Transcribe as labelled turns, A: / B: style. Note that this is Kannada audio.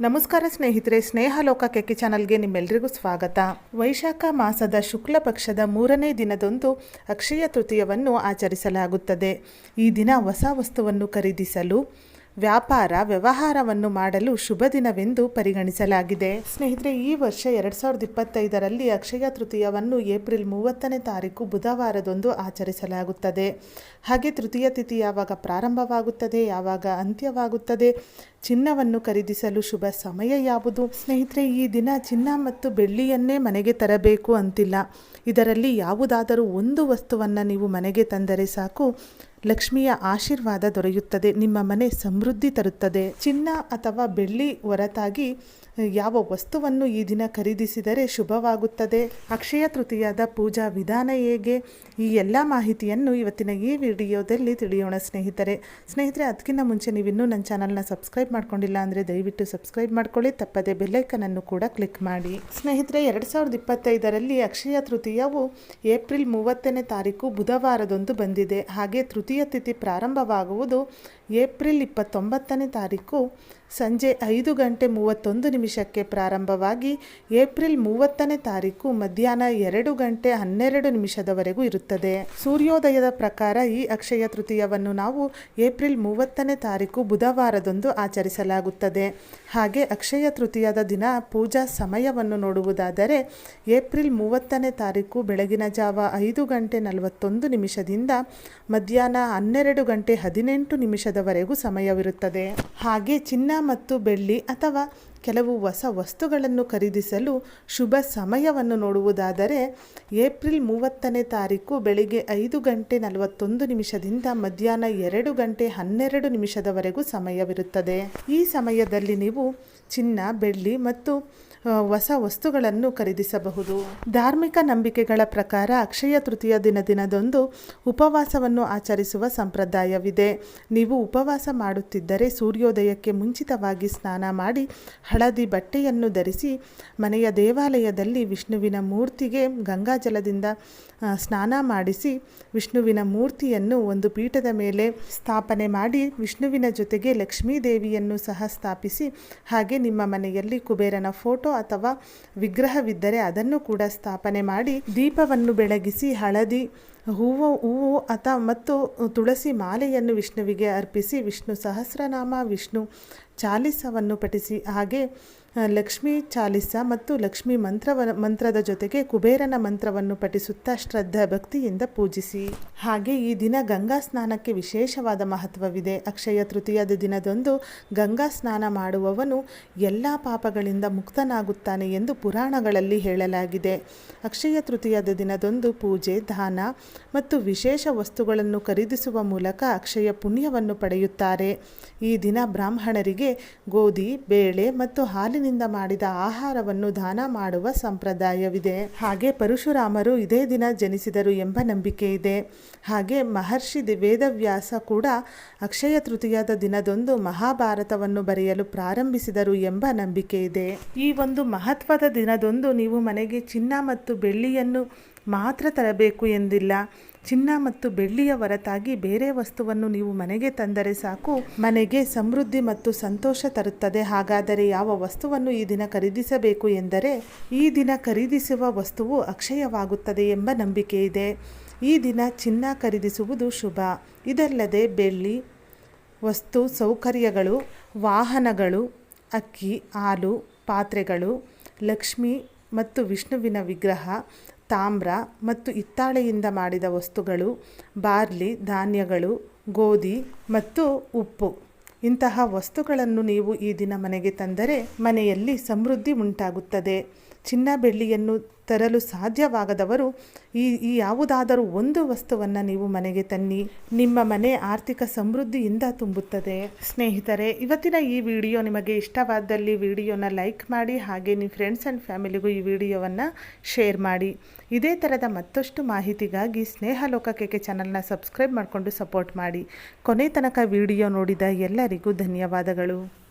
A: ನಮಸ್ಕಾರ ಸ್ನೇಹಿತರೆ, ಸ್ನೇಹ ಲೋಕ ಕೆಕ್ಕಿ ಚಾನಲ್ಗೆ ನಿಮ್ಮೆಲ್ಲರಿಗೂ ಸ್ವಾಗತ. ವೈಶಾಖ ಮಾಸದ ಶುಕ್ಲ ಪಕ್ಷದ ಮೂರನೇ ದಿನದಂದು ಅಕ್ಷಯ ತೃತೀಯವನ್ನು ಆಚರಿಸಲಾಗುತ್ತದೆ. ಈ ದಿನ ಹೊಸ ವಸ್ತುವನ್ನು ಖರೀದಿಸಲು, ವ್ಯಾಪಾರ, ವ್ಯವಹಾರವನ್ನು ಮಾಡಲು ಶುಭ ದಿನವೆಂದು ಪರಿಗಣಿಸಲಾಗಿದೆ. ಸ್ನೇಹಿತರೆ, ಈ ವರ್ಷ ಎರಡು ಸಾವಿರದ ಇಪ್ಪತ್ತೈದರಲ್ಲಿ ಅಕ್ಷಯ ತೃತೀಯವನ್ನು ಏಪ್ರಿಲ್ ಮೂವತ್ತನೇ ತಾರೀಕು ಬುಧವಾರದಂದು ಆಚರಿಸಲಾಗುತ್ತದೆ. ಹಾಗೆ ತೃತೀಯ ತಿಥಿ ಯಾವಾಗ ಪ್ರಾರಂಭವಾಗುತ್ತದೆ, ಯಾವಾಗ ಅಂತ್ಯವಾಗುತ್ತದೆ ಚಿನ್ನವನ್ನು ಖರೀದಿಸಲು ಶುಭ ಸಮಯ ಯಾವುದು? ಸ್ನೇಹಿತರೆ, ಈ ದಿನ ಚಿನ್ನ ಮತ್ತು ಬೆಳ್ಳಿಯನ್ನೇ ಮನೆಗೆ ತರಬೇಕು ಅಂತಿಲ್ಲ. ಇದರಲ್ಲಿ ಯಾವುದಾದರೂ ಒಂದು ವಸ್ತುವನ್ನು ನೀವು ಮನೆಗೆ ತಂದರೆ ಸಾಕು. ಲಕ್ಷ್ಮಿಯ ಆಶೀರ್ವಾದ ದೊರೆಯುತ್ತದೆ. ನಿಮ್ಮ ಮನೆ ಸಮೃದ್ಧಿ ತರುತ್ತದೆ. ಚಿನ್ನ ಅಥವಾ ಬೆಳ್ಳಿ ಹೊರತಾಗಿ ಯಾವ ವಸ್ತುವನ್ನು ಈ ದಿನ ಖರೀದಿಸಿದರೆ ಶುಭವಾಗುತ್ತದೆ? ಅಕ್ಷಯ ತೃತೀಯದ ಪೂಜಾ ವಿಧಾನ ಹೇಗೆ? ಈ ಎಲ್ಲ ಮಾಹಿತಿಯನ್ನು ಇವತ್ತಿನ ಈ ವಿಡಿಯೋದಲ್ಲಿ ತಿಳಿಯೋಣ ಸ್ನೇಹಿತರೆ. ಸ್ನೇಹಿತರೆ, ಅದಕ್ಕಿಂತ ಮುಂಚೆ ನೀವಿನ್ನೂ ನನ್ನ ಚಾನಲ್ನ ಸಬ್ಸ್ಕ್ರೈಬ್ ಮಾಡ್ಕೊಂಡಿಲ್ಲ ಅಂದರೆ ದಯವಿಟ್ಟು ಸಬ್ಸ್ಕ್ರೈಬ್ ಮಾಡ್ಕೊಳ್ಳಿ. ತಪ್ಪದೆ ಬೆಲ್ಲೈಕನನ್ನು ಕೂಡ ಕ್ಲಿಕ್ ಮಾಡಿ. ಸ್ನೇಹಿತರೆ, ಎರಡು ಸಾವಿರದ ಇಪ್ಪತ್ತೈದರಲ್ಲಿ ಅಕ್ಷಯ ತೃತೀಯವು ಏಪ್ರಿಲ್ ಮೂವತ್ತನೇ ತಾರೀಕು ಬುಧವಾರದಂದು ಬಂದಿದೆ. ಹಾಗೆ ತೃತೀಯ ತಿಥಿ ಪ್ರಾರಂಭವಾಗುವುದು ಏಪ್ರಿಲ್ ಇಪ್ಪತ್ತೊಂಬತ್ತನೇ ತಾರೀಕು ಸಂಜೆ ಐದು ಗಂಟೆ ಮೂವತ್ತೊಂದು ನಿಮಿಷಕ್ಕೆ ಪ್ರಾರಂಭವಾಗಿ ಏಪ್ರಿಲ್ ಮೂವತ್ತನೇ ತಾರೀಕು ಮಧ್ಯಾಹ್ನ ಎರಡು ಗಂಟೆ ಹನ್ನೆರಡು ನಿಮಿಷದವರೆಗೂ ಇರುತ್ತದೆ. ಸೂರ್ಯೋದಯದ ಪ್ರಕಾರ ಈ ಅಕ್ಷಯ ತೃತೀಯವನ್ನು ನಾವು ಏಪ್ರಿಲ್ ಮೂವತ್ತನೇ ತಾರೀಕು ಬುಧವಾರದಂದು ಆಚರಿಸಲಾಗುತ್ತದೆ. ಹಾಗೆ ಅಕ್ಷಯ ತೃತೀಯದ ದಿನ ಪೂಜಾ ಸಮಯವನ್ನು ನೋಡುವುದಾದರೆ ಏಪ್ರಿಲ್ ಮೂವತ್ತನೇ ತಾರೀಕು ಬೆಳಗಿನ ಜಾವ ಐದು ಗಂಟೆ ನಲವತ್ತೊಂದು ನಿಮಿಷದಿಂದ ಮಧ್ಯಾಹ್ನ ಹನ್ನೆರಡು ಗಂಟೆ ಹದಿನೆಂಟು ನಿಮಿಷದವರೆಗೂ ಸಮಯವಿರುತ್ತದೆ. ಹಾಗೆ ಚಿನ್ನ ಮತ್ತು ಬೆಳ್ಳಿ ಅಥವಾ ಕೆಲವು ಹೊಸ ವಸ್ತುಗಳನ್ನು ಖರೀದಿಸಲು ಶುಭ ಸಮಯವನ್ನು ನೋಡುವುದಾದರೆ ಏಪ್ರಿಲ್ ಮೂವತ್ತನೇ ತಾರೀಕು ಬೆಳಿಗ್ಗೆ ಐದು ಗಂಟೆ ನಲವತ್ತೊಂದು ನಿಮಿಷದಿಂದ ಮಧ್ಯಾಹ್ನ ಎರಡು ಗಂಟೆ ಹನ್ನೆರಡು ನಿಮಿಷದವರೆಗೂ ಸಮಯವಿರುತ್ತದೆ. ಈ ಸಮಯದಲ್ಲಿ ನೀವು ಚಿನ್ನ, ಬೆಳ್ಳಿ ಮತ್ತು ಹೊಸ ವಸ್ತುಗಳನ್ನು ಖರೀದಿಸಬಹುದು. ಧಾರ್ಮಿಕ ನಂಬಿಕೆಗಳ ಪ್ರಕಾರ ಅಕ್ಷಯ ತೃತೀಯ ದಿನ ದಿನದಂದು ಉಪವಾಸವನ್ನು ಆಚರಿಸುವ ಸಂಪ್ರದಾಯವಿದೆ. ನೀವು ಉಪವಾಸ ಮಾಡುತ್ತಿದ್ದರೆ ಸೂರ್ಯೋದಯಕ್ಕೆ ಮುಂಚಿತವಾಗಿ ಸ್ನಾನ ಮಾಡಿ ಹಳದಿ ಬಟ್ಟೆಯನ್ನು ಧರಿಸಿ ಮನೆಯ ದೇವಾಲಯದಲ್ಲಿ ವಿಷ್ಣುವಿನ ಮೂರ್ತಿಗೆ ಗಂಗಾಜಲದಿಂದ ಸ್ನಾನ ಮಾಡಿಸಿ ವಿಷ್ಣುವಿನ ಮೂರ್ತಿಯನ್ನು ಒಂದು ಪೀಠದ ಮೇಲೆ ಸ್ಥಾಪನೆ ಮಾಡಿ ವಿಷ್ಣುವಿನ ಜೊತೆಗೆ ಲಕ್ಷ್ಮೀ ದೇವಿಯನ್ನು ಸಹ ಸ್ಥಾಪಿಸಿ ಹಾಗೆ ನಿಮ್ಮ ಮನೆಯಲ್ಲಿ ಕುಬೇರನ ಫೋಟೋ ಅಥವಾ ವಿಗ್ರಹವಿದ್ದರೆ ಅದನ್ನು ಕೂಡ ಸ್ಥಾಪನೆ ಮಾಡಿ ದೀಪವನ್ನು ಬೆಳಗಿಸಿ ಹಳದಿ ಹೂವು ಹೂವು ಅಥವಾ ಮತ್ತು ತುಳಸಿ ಮಾಲೆಯನ್ನು ವಿಷ್ಣುವಿಗೆ ಅರ್ಪಿಸಿ ವಿಷ್ಣು ಸಹಸ್ರನಾಮ, ವಿಷ್ಣು ಚಾಲಿಸವನ್ನು ಪಠಿಸಿ ಹಾಗೆ ಲಕ್ಷ್ಮೀ ಚಾಲಿಸ ಮತ್ತು ಲಕ್ಷ್ಮೀ ಮಂತ್ರವ ಮಂತ್ರದ ಜೊತೆಗೆ ಕುಬೇರನ ಮಂತ್ರವನ್ನು ಪಠಿಸುತ್ತಾ ಶ್ರದ್ಧಾ ಭಕ್ತಿಯಿಂದ ಪೂಜಿಸಿ. ಹಾಗೆ ಈ ದಿನ ಗಂಗಾ ಸ್ನಾನಕ್ಕೆ ವಿಶೇಷವಾದ ಮಹತ್ವವಿದೆ. ಅಕ್ಷಯ ತೃತೀಯದ ದಿನದಂದು ಗಂಗಾ ಸ್ನಾನ ಮಾಡುವವನು ಎಲ್ಲ ಪಾಪಗಳಿಂದ ಮುಕ್ತನಾಗುತ್ತಾನೆ ಎಂದು ಪುರಾಣಗಳಲ್ಲಿ ಹೇಳಲಾಗಿದೆ. ಅಕ್ಷಯ ತೃತೀಯದ ದಿನದಂದು ಪೂಜೆ, ದಾನ ಮತ್ತು ವಿಶೇಷ ವಸ್ತುಗಳನ್ನು ಖರೀದಿಸುವ ಮೂಲಕ ಅಕ್ಷಯ ಪುಣ್ಯವನ್ನು ಪಡೆಯುತ್ತಾರೆ. ಈ ದಿನ ಬ್ರಾಹ್ಮಣರಿಗೆ ಗೋಧಿ, ಬೇಳೆ ಮತ್ತು ಹಾಲಿನಿಂದ ಮಾಡಿದ ಆಹಾರವನ್ನು ದಾನ ಮಾಡುವ ಸಂಪ್ರದಾಯವಿದೆ. ಹಾಗೆ ಪರಶುರಾಮರು ಇದೇ ದಿನ ಜನಿಸಿದರು ಎಂಬ ನಂಬಿಕೆ ಇದೆ. ಹಾಗೆ ಮಹರ್ಷಿ ವೇದವ್ಯಾಸ ಕೂಡ ಅಕ್ಷಯ ತೃತೀಯದ ದಿನದೊಂದು ಮಹಾಭಾರತವನ್ನು ಬರೆಯಲು ಪ್ರಾರಂಭಿಸಿದರು ಎಂಬ ನಂಬಿಕೆ ಇದೆ. ಈ ಒಂದು ಮಹತ್ವದ ದಿನದೊಂದು ನೀವು ಮನೆಗೆ ಚಿನ್ನ ಮತ್ತು ಬೆಳ್ಳಿಯನ್ನು ಮಾತ್ರ ತರಬೇಕು ಎಂದಿಲ್ಲ. ಚಿನ್ನ ಮತ್ತು ಬೆಳ್ಳಿಯ ಹೊರತಾಗಿ ಬೇರೆ ವಸ್ತುವನ್ನು ನೀವು ಮನೆಗೆ ತಂದರೆ ಸಾಕು. ಮನೆಗೆ ಸಮೃದ್ಧಿ ಮತ್ತು ಸಂತೋಷ ತರುತ್ತದೆ. ಹಾಗಾದರೆ ಯಾವ ವಸ್ತುವನ್ನು ಈ ದಿನ ಖರೀದಿಸಬೇಕು ಎಂದರೆ, ಈ ದಿನ ಖರೀದಿಸುವ ವಸ್ತುವು ಅಕ್ಷಯವಾಗುತ್ತದೆ ಎಂಬ ನಂಬಿಕೆ ಇದೆ. ಈ ದಿನ ಚಿನ್ನ ಖರೀದಿಸುವುದು ಶುಭ. ಇದಲ್ಲದೆ ಬೆಳ್ಳಿ, ವಸ್ತು, ಸೌಕರ್ಯಗಳು, ವಾಹನಗಳು, ಅಕ್ಕಿ, ಹಾಲು, ಪಾತ್ರೆಗಳು, ಲಕ್ಷ್ಮಿ ಮತ್ತು ವಿಷ್ಣುವಿನ ವಿಗ್ರಹ ತಾಮ್ರ ಮತ್ತು ಹಿತ್ತಾಳೆಯಿಂದ ಮಾಡಿದ ವಸ್ತುಗಳು ಬಾರ್ಲಿ, ಧಾನ್ಯಗಳು, ಗೋಧಿ ಮತ್ತು ಉಪ್ಪು. ಇಂತಹ ವಸ್ತುಗಳನ್ನು ನೀವು ಈ ದಿನ ಮನೆಗೆ ತಂದರೆ ಮನೆಯಲ್ಲಿ ಸಮೃದ್ಧಿ ಉಂಟಾಗುತ್ತದೆ. ಚಿನ್ನ ಬೆಳ್ಳಿಯನ್ನು ತರಲು ಸಾಧ್ಯವಾಗದವರು ಈ ಈ ಯಾವುದಾದರೂ ಒಂದು ವಸ್ತುವನ್ನು ನೀವು ಮನೆಗೆ ತನ್ನಿ, ನಿಮ್ಮ ಮನೆ ಆರ್ಥಿಕ ಸಮೃದ್ಧಿಯಿಂದ ತುಂಬುತ್ತದೆ. ಸ್ನೇಹಿತರೆ, ಇವತ್ತಿನ ಈ ವಿಡಿಯೋ ನಿಮಗೆ ಇಷ್ಟವಾದಲ್ಲಿ ವಿಡಿಯೋನ ಲೈಕ್ ಮಾಡಿ ಹಾಗೆ ನಿಮ್ಮ ಫ್ರೆಂಡ್ಸ್ ಆ್ಯಂಡ್ ಫ್ಯಾಮಿಲಿಗೂ ಈ ವಿಡಿಯೋವನ್ನು ಶೇರ್ ಮಾಡಿ. ಇದೇ ಥರದ ಮತ್ತಷ್ಟು ಮಾಹಿತಿಗಾಗಿ ಸ್ನೇಹ ಲೋಕ ಕೆಕೆ ಚಾನಲ್ನ ಸಬ್ಸ್ಕ್ರೈಬ್ ಮಾಡಿಕೊಂಡು ಸಪೋರ್ಟ್ ಮಾಡಿ. ಕೊನೆ ತನಕ ವಿಡಿಯೋ ನೋಡಿದ ಎಲ್ಲರಿಗೂ ಧನ್ಯವಾದಗಳು.